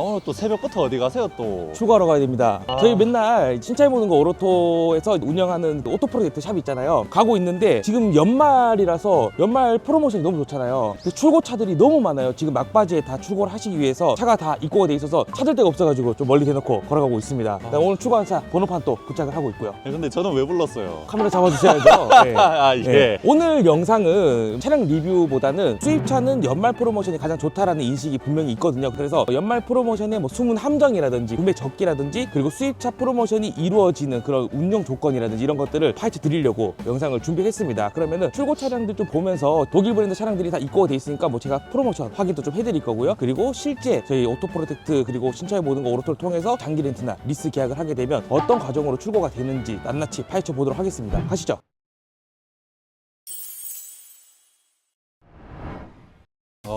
오늘 또 새벽부터 어디 가세요 또? 출고하러 가야 됩니다. 아. 저희 맨날 신차에 모는 거 오로토에서 운영하는 그 오토 프로젝트 샵 있잖아요. 가고 있는데 지금 연말이라서 연말 프로모션이 너무 좋잖아요. 근데 출고 차들이 너무 많아요. 지금 막바지에 다 출고를 하시기 위해서 차가 다 입고가 돼 있어서 찾을 데가 없어가지고 좀 멀리 대놓고 걸어가고 있습니다. 그다음에 오늘 출고한 차 번호판 또 부착을 하고 있고요. 네, 근데 저는 왜 불렀어요? 카메라 잡아주셔야죠. 네. 아 예. 네. 오늘 영상은 차량 리뷰보다는 수입차는 연말 프로모션이 가장 좋다라는 인식이 분명히 있거든요. 그래서 연말 프로 모션의 뭐 숨은 함정이라든지 구매 적기라든지 그리고 수입차 프로모션이 이루어지는 그런 운영 조건이라든지 이런 것들을 파헤쳐 드리려고 영상을 준비했습니다. 그러면은 출고 차량들 좀 보면서 독일 브랜드 차량들이 다 입고가 돼 있으니까 뭐 제가 프로모션 확인도 좀 해드릴 거고요. 그리고 실제 저희 오토 프로텍트 그리고 신차의 모든 거 오로토를 통해서 장기 렌트나 리스 계약을 하게 되면 어떤 과정으로 출고가 되는지 낱낱이 파헤쳐 보도록 하겠습니다. 가시죠.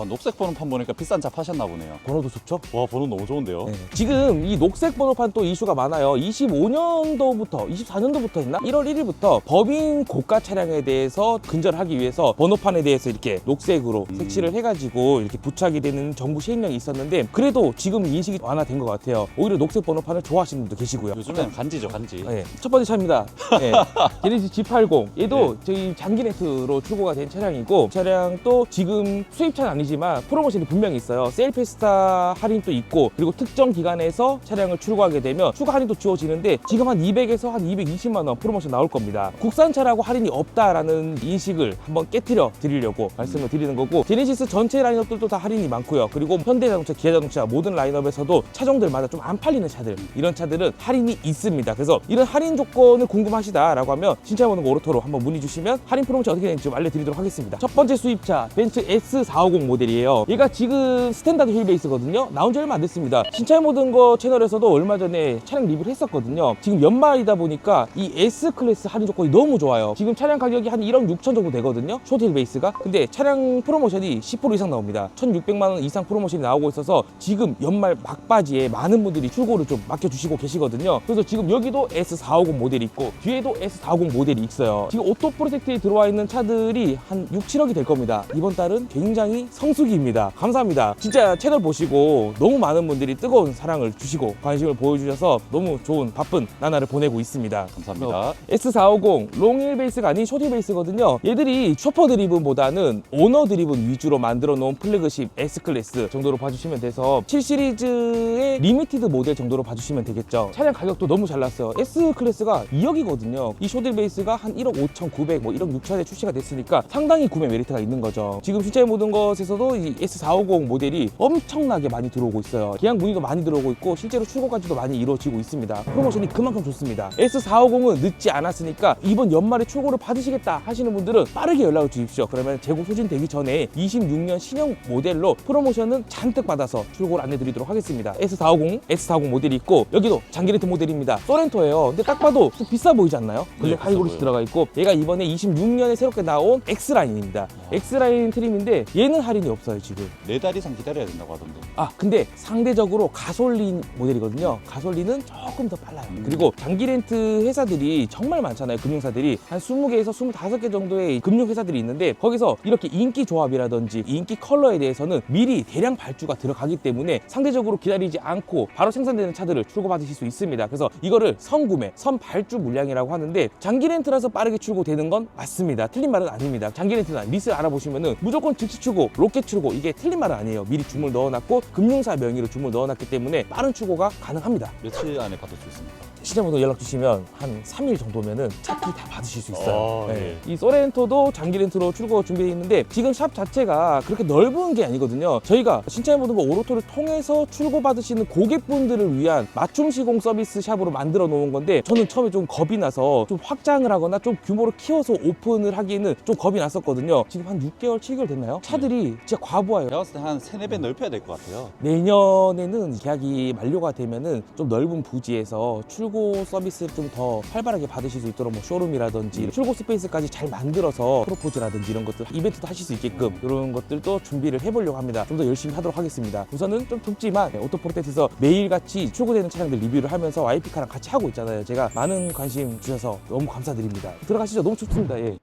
아, 녹색 번호판 보니까 비싼 차 파셨나 보네요. 번호도 좋죠? 와 번호 너무 좋은데요? 네. 지금 이 녹색 번호판 또 이슈가 많아요. 25년도부터, 24년도부터 했나? 1월 1일부터 법인 고가 차량에 대해서 근절하기 위해서 번호판에 대해서 이렇게 녹색으로 음. 색칠을 해가지고 이렇게 부착이 되는 정부 시행령이 있었는데 그래도 지금 인식이 완화된 것 같아요. 오히려 녹색 번호판을 좋아하시는 분도 계시고요. 요즘엔 간지죠 간지. 네, 첫 번째 차입니다. 네. 제네시스 G80. 얘도 저희 장기 렌트로 출고가 된 차량이고 차량 또 지금 수입차는 아니지 만 프로모션이 분명히 있어요. 세일 페스타 할인도 있고 그리고 특정 기간에서 차량을 출고하게 되면 추가 할인도 주어지는데 지금 한 200에서 한 220만 원 프로모션 나올 겁니다. 국산차라고 할인이 없다라는 인식을 한번 깨뜨려 드리려고 말씀을 드리는 거고 제네시스 전체 라인업들도 다 할인이 많고요. 그리고 현대자동차, 기아자동차 모든 라인업에서도 차종들마다 좀 안 팔리는 차들 이런 차들은 할인이 있습니다. 그래서 이런 할인 조건을 궁금하시다라고 하면 신차 보는 거 오로토로 한번 문의 주시면 할인 프로모션 어떻게 되는지 좀 알려드리도록 하겠습니다. 첫 번째 수입차 벤츠 S450 모델 이에요. 얘가 지금 스탠다드 휠 베이스거든요. 나온 지 얼마 안 됐습니다. 신차 모든 거 채널에서도 얼마 전에 차량 리뷰를 했었거든요. 지금 연말이다 보니까 이 S 클래스 할인 조건이 너무 좋아요. 지금 차량 가격이 한 1억 6천 정도 되거든요. 쇼트힐 베이스가. 근데 차량 프로모션이 10% 이상 나옵니다. 1,600만 원 이상 프로모션이 나오고 있어서 지금 연말 막바지에 많은 분들이 출고를 좀 맡겨주시고 계시거든요. 그래서 지금 여기도 S450 모델이 있고 뒤에도 S450 모델이 있어요. 지금 오토 프로젝트에 들어와 있는 차들이 한 6, 7억이 될 겁니다. 이번 달은 굉장히 성 수기입니다. 감사합니다. 진짜 채널 보시고 너무 많은 분들이 뜨거운 사랑을 주시고 관심을 보여주셔서 너무 좋은 바쁜 나날을 보내고 있습니다. 감사합니다. S450 롱힐 베이스가 아닌 숏힐 베이스거든요. 얘들이 쇼퍼 드리븐보다는 오너 드리븐 위주로 만들어 놓은 플래그십 S 클래스 정도로 봐주시면 돼서 7 시리즈의 리미티드 모델 정도로 봐주시면 되겠죠. 차량 가격도 너무 잘 났어요. S 클래스가 2억이거든요. 이 숏힐 베이스가 한 1억 5천9백 뭐 1억 6천에 출시가 됐으니까 상당히 구매 메리트가 있는 거죠. 지금 실제 모든 것에서 도 이 S450 모델이 엄청나게 많이 들어오고 있어요. 기한 문의도 많이 들어오고 있고 실제로 출고까지도 많이 이루어지고 있습니다. 프로모션이 그만큼 좋습니다. S450은 늦지 않았으니까 이번 연말에 출고를 받으시겠다 하시는 분들은 빠르게 연락을 주십시오. 그러면 재고 소진되기 전에 26년 신형 모델로 프로모션은 잔뜩 받아서 출고를 안내드리도록 하겠습니다. S450, S40 모델이 있고 여기도 장기렌트 모델입니다. 소렌토예요. 근데 딱 봐도 좀 비싸 보이지 않나요? 블랙 비싸 하이그로스 보여요. 들어가 있고 얘가 이번에 26년에 새롭게 나온 X라인입니다. X라인 트림인데 얘는 할인이 없어요 지금. 네 달 이상 기다려야 된다고 하던데. 아 근데 상대적으로 가솔린 모델이거든요 가솔린은 조금 더 빨라요 음. 그리고 장기 렌트 회사들이 정말 많잖아요 금융사들이 한 20개에서 25개 정도의 금융회사들이 있는데 거기서 이렇게 인기 조합이라든지 인기 컬러에 대해서는 미리 대량 발주가 들어가기 때문에 상대적으로 기다리지 않고 바로 생산되는 차들을 출고받으실 수 있습니다 그래서 이거를 선구매 선발주 물량이라고 하는데 장기 렌트라서 빠르게 출고되는 건 맞습니다 틀린 말은 아닙니다 장기 렌트나 리스 알아보시면은 무조건 즉시 출고 로켓 출고 이게 틀린 말은 아니에요 미리 주문 넣어놨고 금융사 명의로 주문 넣어놨기 때문에 빠른 출고가 가능합니다 며칠 안에 받을 수 있습니까? 시장부터 연락 주시면 한 3일 정도면은 차키 다 받으실 수 있어요. 아, 네. 이 소렌토도 장기 렌트로 출고 준비되어 있는데 지금 샵 자체가 그렇게 넓은 게 아니거든요. 저희가 신차의 모든 거 오로토를 통해서 출고 받으시는 고객분들을 위한 맞춤 시공 서비스 샵으로 만들어 놓은 건데 저는 처음에 좀 겁이 나서 좀 확장을 하거나 좀 규모를 키워서 오픈을 하기에는 좀 겁이 났었거든요. 지금 한 6개월, 7개월 됐나요? 차들이 진짜 과부하예요. 제가 봤을 때한 세네 배 넓혀야 될 것 같아요. 내년에는 계약이 만료가 되면은 좀 넓은 부지에서 출고 서비스를 좀더 활발하게 받으실 수 있도록 뭐 쇼룸이라든지 출고 스페이스까지 잘 만들어서 프로포즈라든지 이런 것들 이벤트도 하실 수 있게끔 이런 것들도 준비를 해보려고 합니다. 좀 더 열심히 하도록 하겠습니다. 우선은 좀 좁지만 오토프로텍트에서 매일같이 출고되는 차량들 리뷰를 하면서 YP카랑 같이 하고 있잖아요. 제가 많은 관심 주셔서 너무 감사드립니다. 들어가시죠. 너무 좋습니다. 예.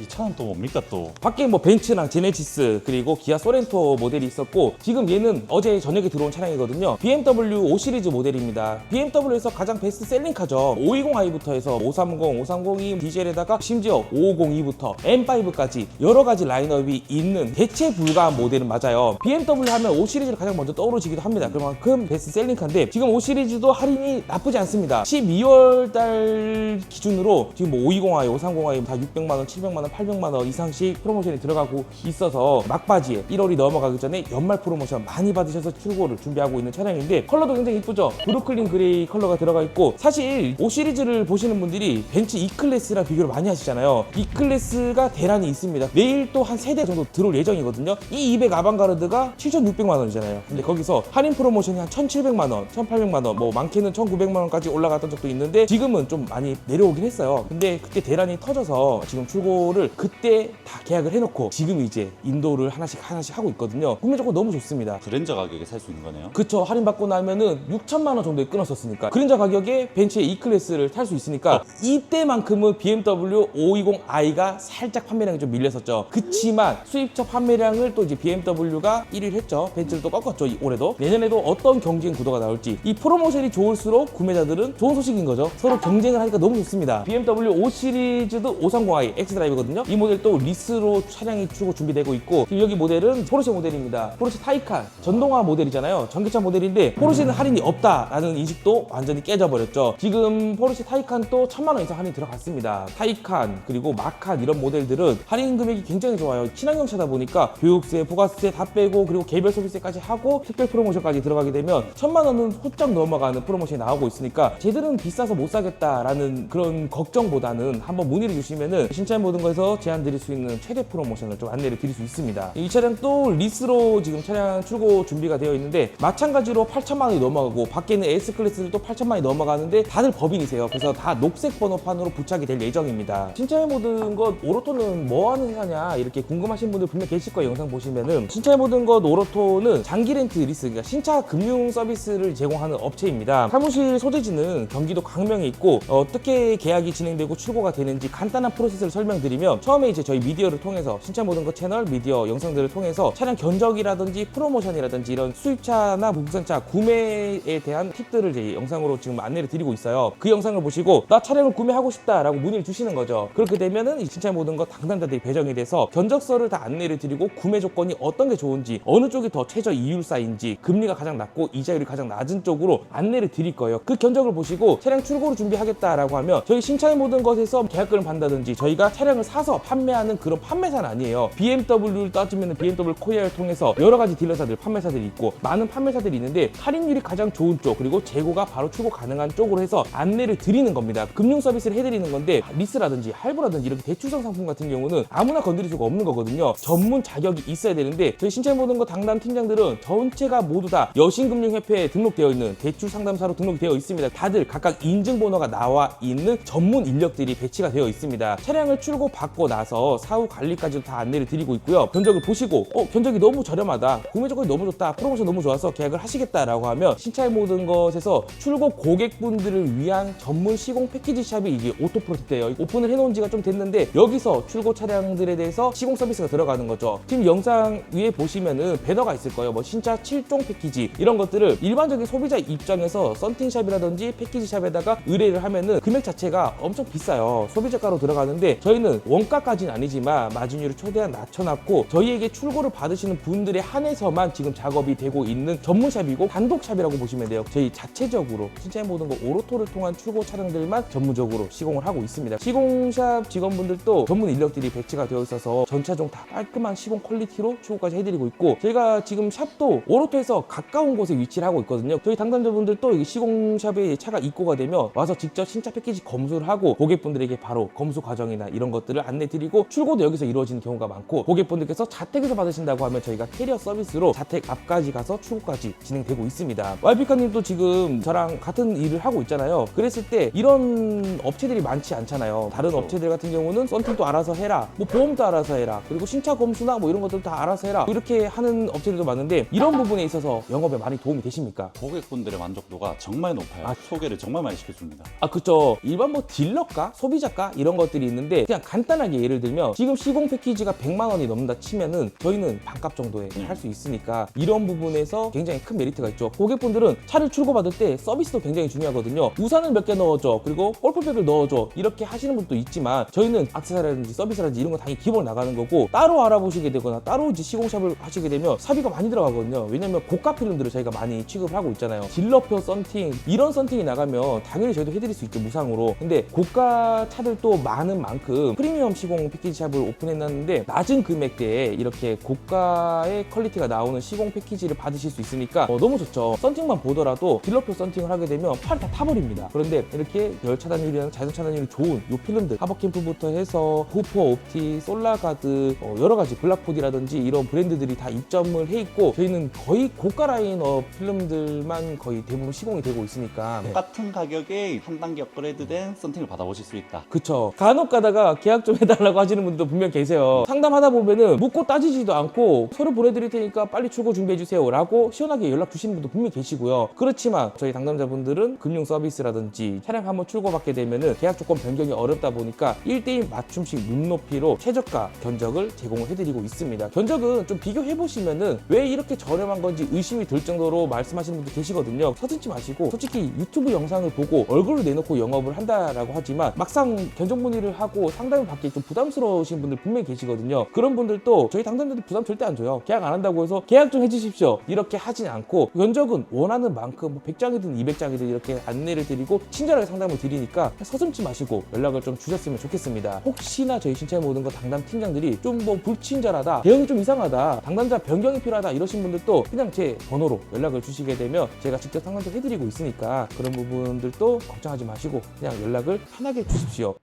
이 차는 또 뭡니까 또? 밖에 뭐 벤츠랑 제네시스 그리고 기아 소렌토 모델이 있었고 지금 얘는 어제 저녁에 들어온 차량이거든요. BMW 5 시리즈 모델입니다. BMW에서 가장 베스트 셀링 카죠. 520i부터 해서 530, 530이 디젤에다가 심지어 550이부터 M5까지 여러 가지 라인업이 있는 대체 불가한 모델은 맞아요. BMW 하면 5 시리즈를 가장 먼저 떠오르시기도 합니다. 그만큼 베스트 셀링 카인데 지금 5 시리즈도 할인이 나쁘지 않습니다. 12월 달 기준으로 지금 뭐 520i, 530i 다 600만 원, 700만 원, 800만 원 이상씩 프로모션이 들어가고 있어서 막바지에 1월이 넘어가기 전에 연말 프로모션 많이 받으셔서 출고를 준비하고 있는 차량인데 컬러도 굉장히 이쁘죠. 브루클린 그레이 컬러가 들어가 있고 사실 5 시리즈를 보시는 분들이 벤츠 E 클래스랑 비교를 많이 하시잖아요. E 클래스가 대란이 있습니다. 내일 또 한 세대 정도 들어올 예정이거든요. 이200 아방가르드가 7,600만 원이잖아요. 근데 거기서 할인 프로모션이 한 1,700만 원, 1,800만 원, 뭐 많게는 1,900만 원까지 올라갔던 적도 있는데 지금은 좀 많이 내려오긴 했어요. 근데 그때 대란이 터져서 지금 출고를 그때 다 계약을 해놓고 지금 이제 인도를 하나씩 하나씩 하고 있거든요. 구매 조건 너무 좋습니다. 그랜저 가격에 살 수 있는 거네요. 그쵸 할인 받고 나면은 6천만 원 정도에 끊었었으니까 그린자 가격에 벤츠의 E 클래스를 탈 수 있으니까 이때만큼은 BMW 520i가 살짝 판매량이 좀 밀렸었죠. 그치만 수입차 판매량을 또 이제 BMW가 1위를 했죠. 벤츠를 또 꺾었죠. 이- 올해도 내년에도 어떤 경쟁 구도가 나올지 이 프로모션이 좋을수록 구매자들은 좋은 소식인 거죠. 서로 경쟁을 하니까 너무 좋습니다. BMW 5 시리즈도 530i X 드라이브거든요. 이 모델 또 리스로 차량이 출고 준비되고 있고 여기 모델은 포르쉐 모델입니다. 포르쉐 타이칸 전동화 모델이잖아요. 전기차 모델인데 포르쉐는 할인이 없다라는 인식도 완전히 깨져버렸죠. 지금 포르쉐 타이칸 또 천만 원 이상 할인 들어갔습니다. 타이칸 그리고 마칸 이런 모델들은 할인 금액이 굉장히 좋아요. 친환경 차다 보니까 교육세, 부가세 다 빼고 그리고 개별 소비세까지 하고 특별 프로모션까지 들어가게 되면 천만 원은 훌쩍 넘어가는 프로모션이 나오고 있으니까 쟤들은 비싸서 못 사겠다라는 그런 걱정보다는 한번 문의를 주시면은 신차의 모든 것에서 제안 드릴 수 있는 최대 프로모션을 좀 안내를 드릴 수 있습니다. 이 차량 또 리스로 지금 차량 출고 준비가 되어 있는데 마찬가지로 8천만 원이 넘어가고 밖에 있는 S 클래스도 8천만 원이 넘어가는데 다들 법인이세요. 그래서 다 녹색 번호판으로 부착이 될 예정입니다. 신차의 모든 것 오로토는 뭐 하는 회사냐 이렇게 궁금하신 분들 분명 계실 거예요. 영상 보시면은 신차의 모든 것 오로토는 장기 렌트 리스 그러니까 신차 금융 서비스를 제공하는 업체입니다. 사무실 소재지는 경기도 광명에 있고 어, 어떻게 계약이 진행되고 출고가 되는지 간단한 프로세스를 설명드리면 처음에 이제 저희 미디어를 통해서 신차 모든 것 채널 미디어 영상들을 통해서 차량 견적이라든지 프로모션이라든지 이런 수입차나 국산차 구매에 대한 팁들을 이제 영상으로 지금 안내를 드리고 있어요. 그 영상을 보시고 나 차량을 구매하고 싶다라고 문의를 주시는 거죠. 그렇게 되면은 이 신차 모든 것 당담자들이 배정이 돼서 견적서를 다 안내를 드리고 구매 조건이 어떤 게 좋은지 어느 쪽이 더 최저 이율사인지 금리가 가장 낮고 이자율이 가장 낮은 쪽으로 안내를 드릴 거예요. 그 견적을 보시고 차량 출고를 준비하겠다라고 하면 저희 신차의 모든 것에서 계약금을 받는다든지 저희가 차량을 사서 판매하는 그런 판매사는 아니에요. BMW를 따지면 BMW 코리아를 통해서 여러 가지 딜러사들, 판매사들이 있고 많은 판매사들이 있는데 할인율이 가장 좋은 쪽 그리고 재고가 바로 출고 가능한 쪽으로 해서 안내를 드리는 겁니다. 금융 서비스를 해드리는 건데 리스라든지 할부라든지 이렇게 대출성 상품 같은 경우는 아무나 건드릴 수가 없는 거거든요. 전문 자격이 있어야 되는데 저희 신체 모든 거 당담 팀장들은 전체가 모두 다 여신금융협회에 등록되어 있는 대출 상담사로 등록되어 있습니다. 다들 각각 인증 번호가 나와 있는 전문 인력들이 배치가 되어 있습니다. 차량을 출고 받고 나서 사후 관리까지도 다 안내를 드리고 있고요. 견적을 보시고 어 견적이 너무 저렴하다, 구매 조건이 너무 좋다, 프로모션 너무 좋아서 계약을 하시겠다라고 하면 신차의 모든 것에서 출고 고객분들을 위한 전문 시공 패키지 샵이 이게 오토프로텍트예요. 오픈을 해놓은 지가 좀 됐는데 여기서 출고 차량들에 대해서 시공 서비스가 들어가는 거죠. 지금 영상 위에 보시면은 배너가 있을 거예요. 뭐 신차 7종 패키지 이런 것들을 일반적인 소비자 입장에서 썬팅샵이라든지 패키지샵에다가 의뢰를 하면은 금액 자체가 엄청 비싸요. 소비자가로 들어가는데 저희는 원가까지는 아니지만 마진율을 최대한 낮춰놨고 저희에게 출고를 받으시는 분들에 한해서만 지금 작업이 되고 있는 전문샵이고 단독샵이라고 보시면 돼요. 저희 자체적으로 신차의 모든 거 오로토를 통한 출고 차량들만 전문적으로 시공을 하고 있습니다. 시공샵 직원분들도 전문 인력들이 배치가 되어 있어서 전차종 다 깔끔한 시공 퀄리티로 출고까지 해드리고 있고 저희가 지금 샵도 오로토에서 가까운 곳에 위치를 하고 있거든요. 저희 당담자분들도 이 시공샵에 차가 입고가 되면 와서 직접 신차 패키지 검수를 하고 고객분들에게 바로 검수 과정이나 이런 것들을 안내 드리고 출고도 여기서 이루어지는 경우가 많고 고객분들께서 자택에서 받으신다고 하면 저희가 캐리어 서비스로 자택 앞까지 가서 출고까지 진행되고 있습니다. 와이피카님도 지금 저랑 같은 일을 하고 있잖아요. 그랬을 때 이런 업체들이 많지 않잖아요. 다른 업체들 같은 경우는 썬팅도 알아서 해라, 뭐 보험도 알아서 해라, 그리고 신차 검수나 뭐 이런 것들 다 알아서 해라 이렇게 하는 업체들도 많은데 이런 부분에 있어서 영업에 많이 도움이 되십니까? 고객분들의 만족도가 정말 높아요. 아. 소개를 정말 많이 시켜줍니다. 아 그쵸 일반 뭐 딜러가 소비자가 이런 것들이 있는데 그냥 간단 간단하게 예를 들면 지금 시공 패키지가 100만 원이 넘는다 치면은 저희는 반값 정도에 할 수 있으니까 이런 부분에서 굉장히 큰 메리트가 있죠. 고객분들은 차를 출고받을 때 서비스도 굉장히 중요하거든요. 우산을 몇 개 넣어줘 그리고 골프백을 넣어줘 이렇게 하시는 분도 있지만 저희는 악세사리라든지 서비스라든지 이런 거 당연히 기본 나가는 거고 따로 알아보시게 되거나 따로 이제 시공샵을 하시게 되면 사비가 많이 들어가거든요. 왜냐면 고가 필름들을 저희가 많이 취급을 하고 있잖아요. 딜러표 썬팅 이런 썬팅이 나가면 당연히 저희도 해드릴 수 있죠 무상으로. 근데 고가 차들도 많은 만큼 프리미엄 시공 패키지 샵을 오픈해놨는데 낮은 금액대에 이렇게 고가의 퀄리티가 나오는 시공 패키지를 받으실 수 있으니까 어, 너무 좋죠. 썬팅만 보더라도 딜러표 썬팅을 하게 되면 팔 다 타버립니다. 그런데 이렇게 열 차단율이나 자동 차단율이 좋은 이 필름들 하버캠프부터 해서 후퍼 옵티, 솔라가드 어, 여러 가지 블락포디라든지 이런 브랜드들이 다 입점을 해 있고 저희는 거의 고가 라인 어 필름들만 거의 대부분 시공이 되고 있으니까 네. 똑같은 가격에 한 단계 업그레이드된 썬팅을 받아보실 수 있다. 그쵸. 간혹 가다가 계약 좀 해달라고 하시는 분들도 분명 계세요. 상담하다 보면은 묻고 따지지도 않고 서류 보내드릴 테니까 빨리 출고 준비해주세요. 라고 시원하게 연락 주시는 분도 분명 계시고요. 그렇지만 저희 당담자분들은 금융 서비스라든지 차량 한번 출고받게 되면은 계약 조건 변경이 어렵다 보니까 1대1 맞춤식 눈높이로 최저가 견적을 제공을 해드리고 있습니다. 견적은 좀 비교해보시면은 왜 이렇게 저렴한 건지 의심이 들 정도로 말씀하시는 분들 계시거든요. 서슴지 마시고 솔직히 유튜브 영상을 보고 얼굴을 내놓고 영업을 한다라고 하지만 막상 견적 문의를 하고 상담을 받기 좀 부담스러우신 분들 분명히 계시거든요. 그런 분들도 저희 당담자들 부담 절대 안 줘요. 계약 안 한다고 해서 계약 좀 해주십시오. 이렇게 하진 않고 견적은 원하는 만큼 뭐 100장이든 200장이든 이렇게 안내를 드리고 친절하게 상담을 드리니까 서슴지 마시고 연락을 좀 주셨으면 좋겠습니다. 혹시나 저희 신체 모든 거 당담 팀장들이 좀 뭐 불친절하다, 대응이 좀 이상하다, 당담자 변경이 필요하다 이러신 분들도 그냥 제 번호로 연락을 주시게 되면 제가 직접 상담 좀 해드리고 있으니까 그런 부분들도 걱정하지 마시고 그냥 연락을 편하게 주십시오.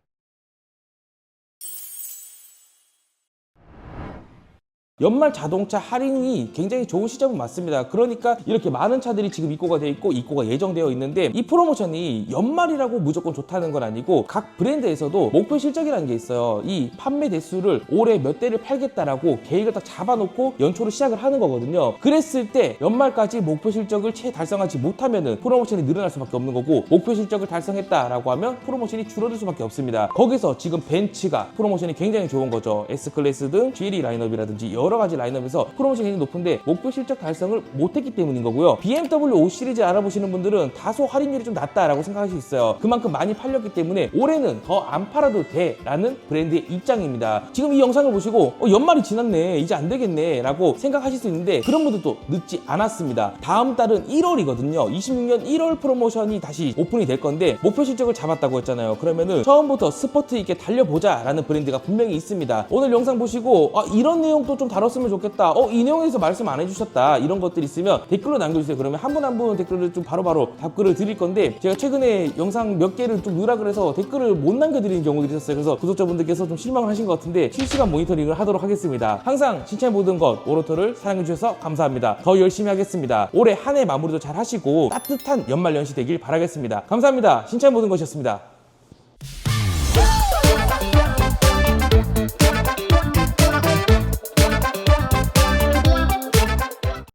연말 자동차 할인이 굉장히 좋은 시점은 맞습니다. 그러니까 이렇게 많은 차들이 지금 입고가 돼 있고 입고가 예정되어 있는데 이 프로모션이 연말이라고 무조건 좋다는 건 아니고 각 브랜드에서도 목표 실적이라는 게 있어요. 이 판매 대수를 올해 몇 대를 팔겠다라고 계획을 딱 잡아놓고 연초로 시작을 하는 거거든요. 그랬을 때 연말까지 목표 실적을 채 달성하지 못하면은 프로모션이 늘어날 수밖에 없는 거고 목표 실적을 달성했다라고 하면 프로모션이 줄어들 수밖에 없습니다. 거기서 지금 벤츠가 프로모션이 굉장히 좋은 거죠. S 클래스든 GLE 라인업이라든지 가지 라인업에서 프로모션이 굉장히 높은데 목표 실적 달성을 못했기 때문인 거고요. BMW 5 시리즈 알아보시는 분들은 다소 할인율이 좀 낮다라고 생각할 수 있어요. 그만큼 많이 팔렸기 때문에 올해는 더 안 팔아도 돼라는 브랜드의 입장입니다. 지금 이 영상을 보시고 어, 연말이 지났네 이제 안 되겠네라고 생각하실 수 있는데 그런 분들도 늦지 않았습니다. 다음 달은 1월이거든요. 26년 1월 프로모션이 다시 오픈이 될 건데 목표 실적을 잡았다고 했잖아요. 그러면은 처음부터 스포트 있게 달려보자라는 브랜드가 분명히 있습니다. 오늘 영상 보시고 아, 이런 내용도 좀 다뤘으면 좋겠다. 어, 이 내용에서 말씀 안 해주셨다. 이런 것들 있으면 댓글로 남겨주세요. 그러면 한 분 한 분 댓글을 좀 바로 바로 답글을 드릴 건데 제가 최근에 영상 몇 개를 좀 누락을 해서 댓글을 못 남겨드리는 경우들이 있었어요. 그래서 구독자분들께서 좀 실망을 하신 것 같은데 실시간 모니터링을 하도록 하겠습니다. 항상 신체 모든 것 오로토를 사랑해주셔서 감사합니다. 더 열심히 하겠습니다. 올해 한 해 마무리도 잘 하시고 따뜻한 연말 연시 되길 바라겠습니다. 감사합니다. 신체 모든 것이었습니다.